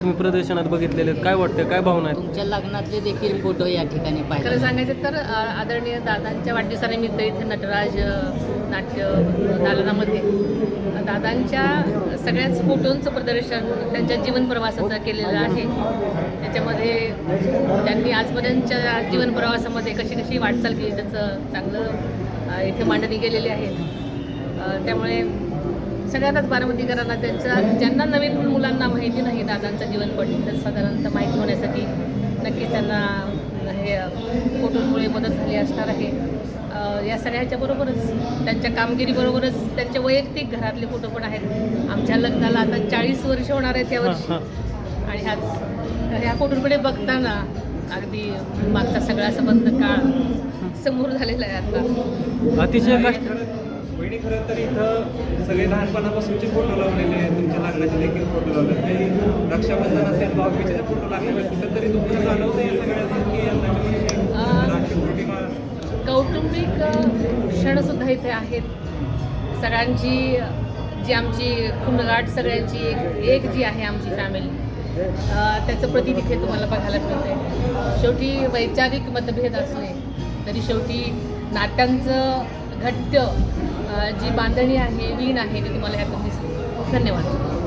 तुम्ही प्रदर्शनात बघितलेले. काय वाटतं काय भावना आहेत? तुमच्या लग्नातले देखील फोटो या ठिकाणी खरं पाहिले सांगायचं तर अ, आदरणीय दादांच्या वाढदिवसानिमित्त इथे नटराज अ, नाट्य दालनामध्ये दादांच्या सगळ्याच फोटोंचं प्रदर्शन त्यांच्या जीवन प्रवासाचं केलेलं आहे. त्याच्यामध्ये त्यांनी आजपर्यंतच्या जीवन प्रवासामध्ये कशी कशी वाटचाल केली त्याचं चांगलं अ, इथे मांडणी केलेली आहे. अ, त्यामुळे सगळ्यांनाच बारामतीकरांना त्यांच्या ज्यांना नवीन मुलांना माहिती नाही दादांचं जीवनपट तर साधारणतः माहिती होण्यासाठी नक्कीच त्यांना हे फोटोमुळे मदत झाली असणार आहे. या सगळ्याच्या बरोबरच त्यांच्या कामगिरीबरोबरच त्यांचे वैयक्तिक घरातले फोटो पण आहेत. आमच्या लग्नाला आता चाळीस वर्ष होणार आहेत या वर्षी. आणि ह्याच ह्या फोटोकडे बघताना अगदी मागचा सगळा संबंध काळ समोर झालेला आहे आता. अतिशय कष्ट वहिनी खरं तर इथं सगळे लहानपणापासूनचे फोटो लावलेले आहेत. तुमच्या लग्नाचे देखील फोटो लावले रक्षाबंधन असेल भाऊबीजेचे फोटो लागलेले कुठेतरी तुम्हाला जाणवतं या सगळ्याचं कौटुंबिक क्षणसुद्धा इथे आहेत. सगळ्यांची जी आमची खुणगाट सगळ्यांची एक एक जी आहे आमची फॅमिली त्याचं प्रतीक इथे तुम्हाला बघायला मिळते शेवटी वैचारिक मतभेद असले तरी शेवटी नाट्यांचं घट्ट जी बांधणी आहे वीण आहे ती तुम्हाला ह्यातून दिसते. धन्यवाद.